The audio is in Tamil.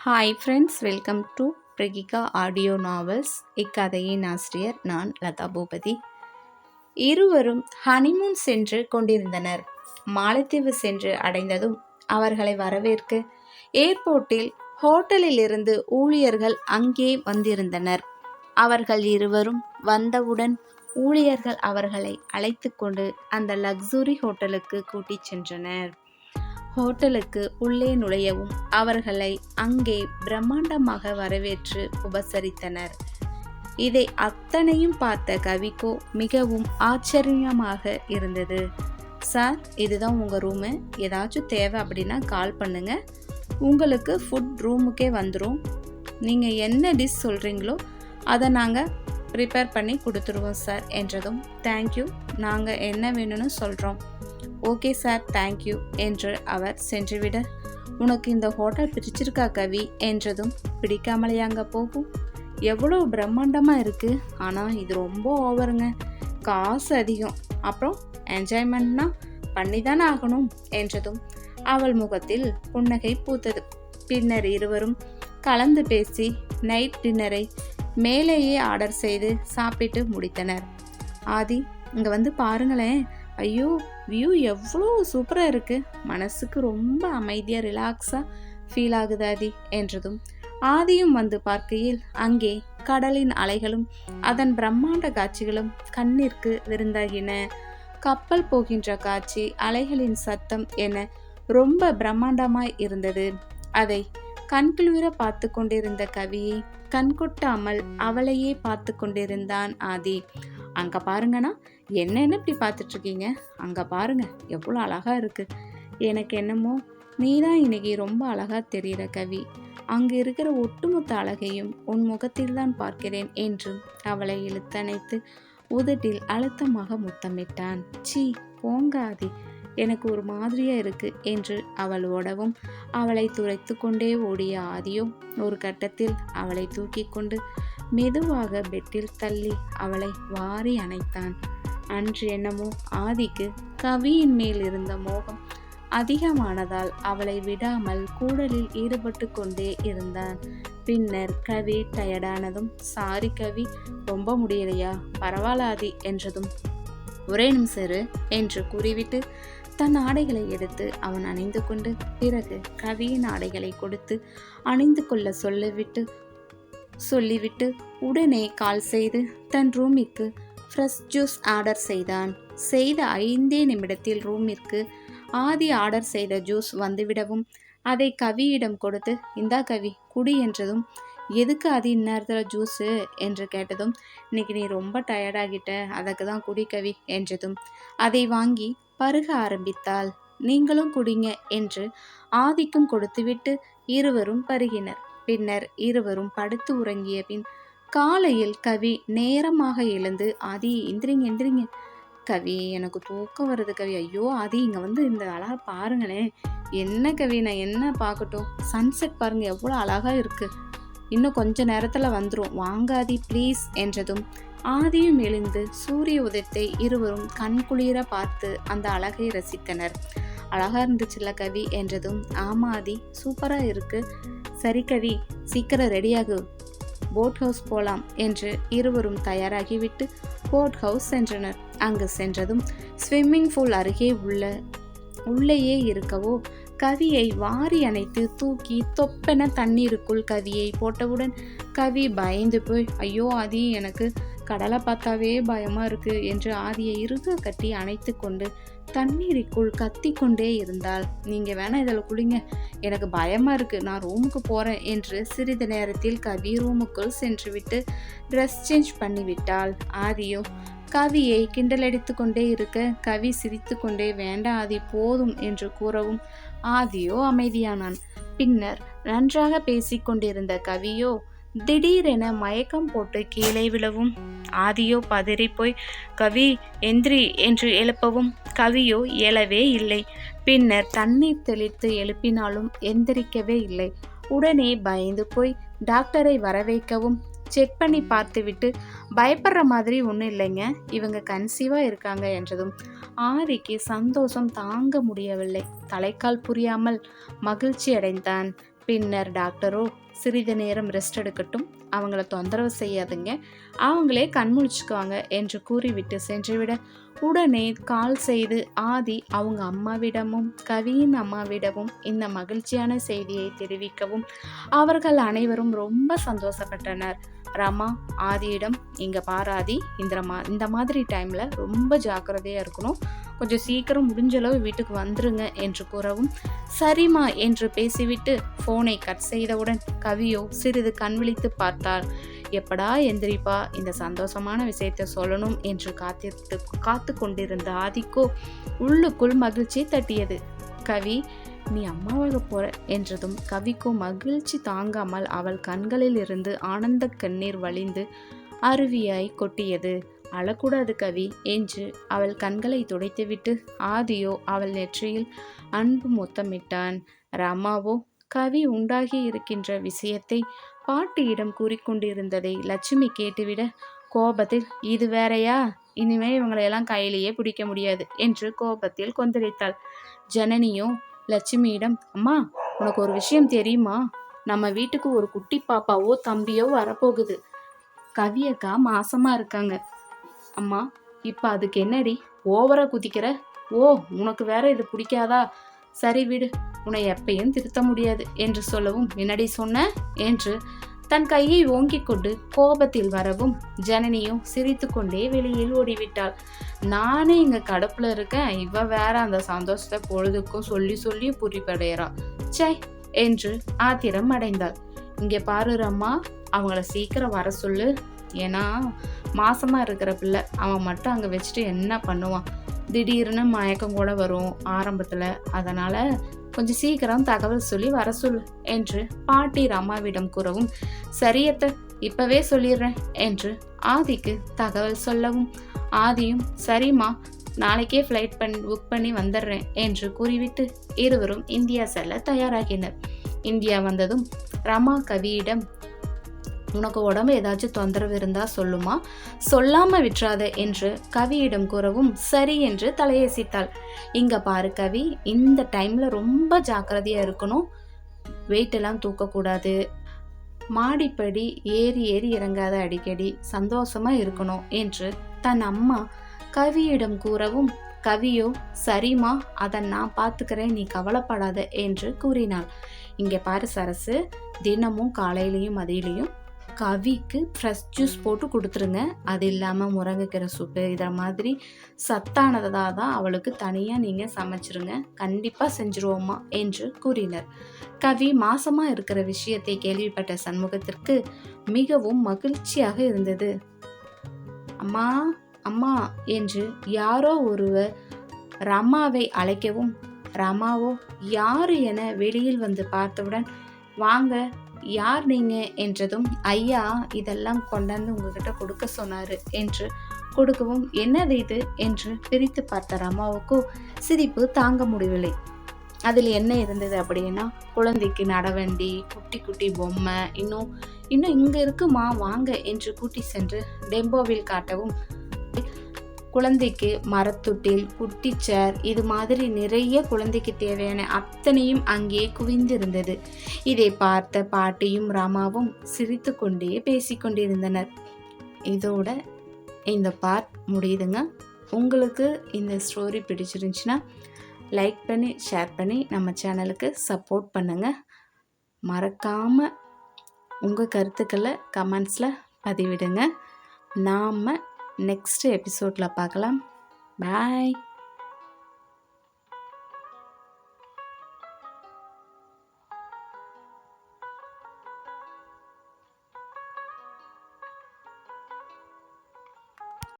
Hi friends welcome to Pragika audio novels இக்கதையின் ஆசிரியர் நான் லதா பூபதி. இருவரும் ஹனிமூன் சென்று கொண்டிருந்தனர். மாலத்தீவு சென்று அடைந்ததும் அவர்களை வரவேற்க ஏர்போர்ட்டில் ஹோட்டலில் இருந்து ஊழியர்கள் அங்கே வந்திருந்தனர். அவர்கள் இருவரும் வந்தவுடன் ஊழியர்கள் அவர்களை அழைத்து கொண்டு அந்த லக்ஸுரி ஹோட்டலுக்கு கூட்டிச் சென்றனர். ஹோட்டலுக்கு உள்ளே நுழையவும் அவர்களை அங்கே பிரம்மாண்டமாக வரவேற்று உபசரித்தனர். இதை அத்தனையும் பார்த்த கவிக்கோ மிகவும் ஆச்சரியமாக இருந்தது. சார் இதுதான் உங்கள் ரூமு? ஏதாச்சும் தேவை அப்படின்னா கால் பண்ணுங்க. உங்களுக்கு ஃபுட் ரூமுக்கே வந்துடும் நீங்கள் என்ன டிஷ் சொல்கிறீங்களோ அதை நாங்கள் ப்ரிப்பேர் பண்ணி கொடுத்துருவோம் சார் என்றதும் தேங்க்யூ நாங்கள் என்ன வேணும்னு சொல்கிறோம் ஓகே சார் தேங்க்யூ என்று அவர் சென்றுவிட உனக்கு இந்த ஹோட்டல் பிடிச்சிருக்கா கவி? என்றதும் பிடிக்காமலையாங்க போகும். எவ்வளோ பிரம்மாண்டமாக இருக்குது ஆனால் இது ரொம்ப ஓவருங்க. காசு அதிகம். அப்புறம் என்ஜாய்மெண்ட்னா பண்ணி தானே ஆகணும். என்றதும் அவள் முகத்தில் புன்னகை பூத்தது. பின்னர் இருவரும் கலந்து பேசி நைட் டின்னரை மேலேயே ஆர்டர் செய்து சாப்பிட்டு முடித்தனர். ஆதி இங்கே வந்து பாருங்களேன். ஐயோ வியூ எவ்வளோ சூப்பராக இருக்குது மனசுக்கு ரொம்ப அமைதியாக ரிலாக்ஸாக ஃபீல் ஆகுது ஆதி என்றதும். ஆதியும் வந்து பார்க்கையில் அங்கே கடலின் அலைகளும் அதன் பிரம்மாண்ட காட்சிகளும் கண்ணிற்கு விருந்தாகின. கப்பல் போகின்ற காட்சி அலைகளின் சத்தம் என ரொம்ப பிரம்மாண்டமாய் இருந்தது. அதை கண்குளிர பார்த்து கொண்டிருந்த கவியை கண்கொட்டாமல் அவளையே பார்த்து கொண்டிருந்தான் ஆதி. அங்கே பாருங்கண்ணா என்னென்ன இப்படி பார்த்துட்ருக்கீங்க? அங்கே பாருங்கள் பாருங்க எவ்வளோ அழகாக இருக்குது எனக்கு என்னமோ நீ தான் இன்றைக்கி ரொம்ப அழகாக தெரிகிற கவி. அங்கு இருக்கிற ஒட்டுமொத்த அழகையும் உன் முகத்தில் தான் பார்க்கிறேன் என்றும் அவளை இழுத்தணைத்து உதட்டில் அழுத்தமாக முத்தமிட்டான். சீ போங்காதி எனக்கு ஒரு மாதிரியா இருக்கு என்று அவள் ஓடவும் அவளை துரைத்து கொண்டே ஓடிய ஆதியோ ஒரு கட்டத்தில் அவளை தூக்கி கொண்டு மெதுவாக பெட்டில் தள்ளி அவளை வாரி அணைத்தான். அன்று என்னமோ ஆதிக்கு கவியின் மேல் இருந்த மோகம் அதிகமானதால் அவளை விடாமல் கூடலில் ஈடுபட்டு கொண்டே இருந்தான். பின்னர் கவி டயர்டானதும் சாரி கவி ரொம்ப முடியலையா? பரவாயில்லாதி என்றதும் ஒரே நிமிஷரு என்று கூறிவிட்டு தன் ஆடைகளை எடுத்து அவன் அணிந்து கொண்டு பிறகு கவியின் ஆடைகளை கொடுத்து அணிந்து கொள்ள சொல்லிவிட்டு சொல்லிவிட்டு உடனே கால் செய்து தன் ரூமிற்கு ஃப்ரெஷ் ஜூஸ் ஆர்டர் செய்தான். செய்த ஐந்தே நிமிடத்தில் ரூமிற்கு ஆதி ஆர்டர் செய்த ஜூஸ் வந்துவிடவும் அதை கவியிடம் கொடுத்து இந்தா கவி குடி என்றதும் எதுக்கு அது இந்நேரத்தில் ஜூஸு என்று கேட்டதும் இன்னைக்கு நீ ரொம்ப டயர்டாகிட்ட அதுக்கு தான் குடி கவி என்றதும் அதை வாங்கி பருக ஆரம்பித்தாள். நீங்களும் குடிங்க என்று ஆதிக்கும் கொடுத்துவிட்டு இருவரும் பருகினர். பின்னர் இருவரும் படுத்து உறங்கிய பின் காலையில் கவி நேரமாக எழுந்து ஆதி எந்திரிங்க எந்திரிங்க. கவி எனக்கு தூக்கம் வருது கவி. ஐயோ ஆதி இங்கே வந்து இந்த அழகாக பாருங்களேன். என்ன கவி? நான் என்ன பார்க்கட்டும்? சன்செட் பாருங்க எவ்வளோ அழகாக இருக்கு. இன்னும் கொஞ்ச நேரத்தில் வந்துடும் வாங்காதி ப்ளீஸ் என்றதும் ஆதியும் எழுந்து சூரிய உதயத்தை இருவரும் கண்குளிர பார்த்து அந்த அழகை ரசித்தனர். அழகாக இருந்துச்சுல்ல கவி என்றதும் ஆமாதி சூப்பராக இருக்கு. சரி கவி சீக்கிரம் ரெடியாகு போட் ஹவுஸ் போலாம் என்று இருவரும் தயாராகிவிட்டு போட் ஹவுஸ் சென்றனர். அங்கு சென்றதும் ஸ்விம்மிங் பூல் அருகே உள்ள உள்ளேயே இருக்கவோ கவியை வாரி அணைத்து தூக்கி தொப்பென தண்ணீருக்குள் கவியை போட்டவுடன் கவி பயந்து போய் ஐயோ அது எனக்கு கடலை பார்த்தாவே பயமா இருக்கு என்று ஆதியை இறுக கட்டி அணைத்து கொண்டு தண்ணீருக்குள் கத்தி கொண்டே இருந்தால் நீங்க வேணா இதில் குளிங்க. எனக்கு பயமா இருக்கு. நான் ரூமுக்கு போறேன் என்று சிறிது நேரத்தில் கவி ரூமுக்குள் சென்றுவிட்டு ட்ரெஸ் சேஞ்ச் பண்ணிவிட்டாள். ஆதியோ கவியை கிண்டலடித்து கொண்டே இருக்க கவி சிரித்து கொண்டே வேண்டாம் ஆதி போதும் என்று கூறவும் ஆதியோ அமைதியானான். பின்னர் நன்றாக பேசிக்கொண்டிருந்த கவியோ திடீரென மயக்கம் போட்டு கீழே விழவும். ஆதியோ பதறி போய் கவி எந்திரி என்று எழுப்பவும் கவியோ எழவே இல்லை. பின்னர் தண்ணீர் தெளித்து எழுப்பினாலும் எந்திரிக்கவே இல்லை. உடனே பயந்து போய் டாக்டரை வரவைக்கவும் செக் பண்ணி பார்த்துவிட்டு பயப்படுற மாதிரி ஒன்றும் இல்லைங்க இவங்க கன்சீவாக இருக்காங்க என்றதும். ஆதிக்கு சந்தோஷம் தாங்க முடியவில்லை. தலைக்கால் புரியாமல் மகிழ்ச்சி அடைந்தான் பின்னர் டாக்டரோ சிறிது நேரம் ரெஸ்ட் எடுக்கட்டும். அவங்கள தொந்தரவு செய்யாதுங்க. அவங்களே கண்முழிச்சுக்குவாங்க என்று கூறிவிட்டு சென்றுவிட. உடனே கால் செய்து ஆதி அவங்க அம்மாவிடமும் கவியின் அம்மாவிடமும் இந்த மகிழ்ச்சியான செய்தியை தெரிவிக்கவும் அவர்கள் அனைவரும் ரொம்ப சந்தோஷப்பட்டனர். ரமா ஆதியிடம் இங்கே பாராதி இந்த மா இந்த மாதிரி டைமில் ரொம்ப ஜாக்கிரதையாக இருக்கணும். கொஞ்சம் சீக்கிரம் முடிஞ்ச அளவு வீட்டுக்கு வந்துருங்க என்று கூறவும் சரிம்மா என்று பேசிவிட்டு ஃபோனை கட் செய்தவுடன் கவியோ சிறிது கண்விழித்து பார்த்தாள். எப்படா எந்திரிப்பா? இந்த சந்தோஷமான விஷயத்தை சொல்லணும் என்று காத்திட்டு காத்து கொண்டிருந்த ஆதிக்கோ உள்ளுக்குள் மகிழ்ச்சி தட்டியது. கவி நீ அம்மாவாக போற என்றதும் கவிக்கோ மகிழ்ச்சி தாங்காமல் அவள் கண்களில் இருந்து ஆனந்த கண்ணீர் வழிந்து அருவியாய் கொட்டியது. அழக்கூடாது கவி என்று அவள் கண்களை துடைத்துவிட்டு ஆதியோ அவள் நெற்றியில் அன்பு முத்தமிட்டான். ரமாவோ கவி உண்டாகி இருக்கின்ற விஷயத்தை பாட்டியிடம் கூறிக்கொண்டிருந்ததை லட்சுமி கேட்டுவிட கோபத்தில் இது வேறையா? இனிமே இவங்களையெல்லாம் கையிலேயே பிடிக்க முடியாது என்று கோபத்தில் கொந்தளித்தாள். ஜனனியோ லட்சுமியிடம் அம்மா உனக்கு ஒரு விஷயம் தெரியுமா? நம்ம வீட்டுக்கு ஒரு குட்டி பாப்பாவோ தம்பியோ வரப்போகுது. கவியக்கா மாசமா இருக்காங்க. அம்மா இப்போ அதுக்கு என்னடி? ஓவரா குதிக்கிற? ஓ உனக்கு வேற இது பிடிக்காதா? சரி விடு உன்னை எப்பையும் திருத்த முடியாது என்று சொல்லவும் என்னடி சொன்ன? என்று தன் கையை ஓங்கிக் கொண்டு கோபத்தில் வரவும் ஜனனியும் சிரித்து கொண்டே வெளியில் ஓடிவிட்டாள். நானே இங்கே கடப்புல இருக்கேன். இவ வேற அந்த சந்தோஷத்தை பொழுதுக்கும் சொல்லி சொல்லி புரிப்படையறா சை என்று ஆத்திரம் அடைந்தாள். இங்கே பாரு ரம்மா அவங்கள சீக்கிரம் வர சொல்லு. ஏன்னா மாசமா இருக்கிற பிள்ளை அவன் மட்டும் அங்க வச்சுட்டு என்ன பண்ணுவான்? திடீர்னு மயக்கம் கூட வரும் ஆரம்பத்துல. அதனால கொஞ்சம் சீக்கிரம் தகவல் சொல்லி வர சொல்லு என்று பாட்டி ரமாவிடம் கூறவும் சரியத்த இப்பவே சொல்லிடுறேன் என்று ஆதிக்கு தகவல் சொல்லவும் ஆதியும் சரிம்மா நாளைக்கே ஃப்ளைட் பண் புக் பண்ணி வந்துடுறேன் என்று கூறிவிட்டு இருவரும் இந்தியா செல்ல தயாராகினர். இந்தியா வந்ததும் ரமா கவியிடம் உனக்கு உடம்பு ஏதாச்சும் தொந்தரவு இருந்தா சொல்லுமா? சொல்லாம விட்டுறாத என்று கவியிடம் கூறவும் சரி என்று தலையசித்தாள். இங்க பாரு கவி இந்த டைம்ல ரொம்ப ஜாக்கிரதையா இருக்கணும். வெயிட் எல்லாம் தூக்கக்கூடாது. மாடிப்படி ஏறி ஏறி இறங்காத அடிக்கடி சந்தோஷமா இருக்கணும் என்று தன் அம்மா கவியிடம் கூறவும் கவியோ சரிம்மா அதை நான் பார்த்துக்கிறேன் நீ கவலைப்படாத என்று கூறினாள். இங்கே பாரு சரசு தினமும் காலையிலையும் மதியிலையும் கவிக்கு ஃப்ரெஷ் ஜூஸ் போட்டு கொடுத்துருங்க. அது இல்லாமல் முருங்கைக்கீரை சூப்பு இதை மாதிரி சத்தானதாக தான் அவளுக்கு தனியாக நீங்கள் சமைச்சிருங்க. கண்டிப்பாக செஞ்சுருவோமா என்று கூறினர். கவி மாசமாக இருக்கிற விஷயத்தை கேள்விப்பட்ட சண்முகத்திற்கு மிகவும் மகிழ்ச்சியாக இருந்தது. அம்மா அம்மா என்று யாரோ ஒருவர் ரமாவை அழைக்கவும் ரமாவோ யாரு என வெளியில் வந்து பார்த்தவுடன் வாங்க யார் நீங்கள் என்றதும் ஐயா இதெல்லாம் கொண்டாந்து உங்ககிட்ட கொடுக்க சொன்னாரு என்று கொடுக்கவும் என்னது இது? என்று பிரித்து பார்த்த ரமாவுக்கோ சிரிப்பு தாங்க முடியவில்லை. அதில் என்ன இருந்தது அப்படின்னா குழந்தைக்கு நடவண்டி குட்டி குட்டி பொம்மை இன்னும் இன்னும் இங்கே இருக்குமா வாங்க என்று கூட்டி சென்று டெம்போவில் காட்டவும் குழந்தைக்கு மரத்தொட்டில் குட்டிச்சேர் இது மாதிரி நிறைய குழந்தைக்கு தேவையான அத்தனையும் அங்கே குவிந்திருந்தது. இதை பார்த்த பாட்டியும் ராமாவும் சிரித்து கொண்டே பேசிக்கொண்டிருந்தனர் இதோட இந்த பார்ட் முடியுதுங்க. உங்களுக்கு இந்த ஸ்டோரி பிடிச்சிருந்துச்சுன்னா லைக் பண்ணி ஷேர் பண்ணி நம்ம சேனலுக்கு சப்போர்ட் பண்ணுங்கள் மறக்காமல் உங்கள் கருத்துக்களை கமெண்ட்ஸில் பதிவிடுங்க. நாம் நெக்ஸ்ட் எபிசோடில் பார்க்கலாம். பாய்.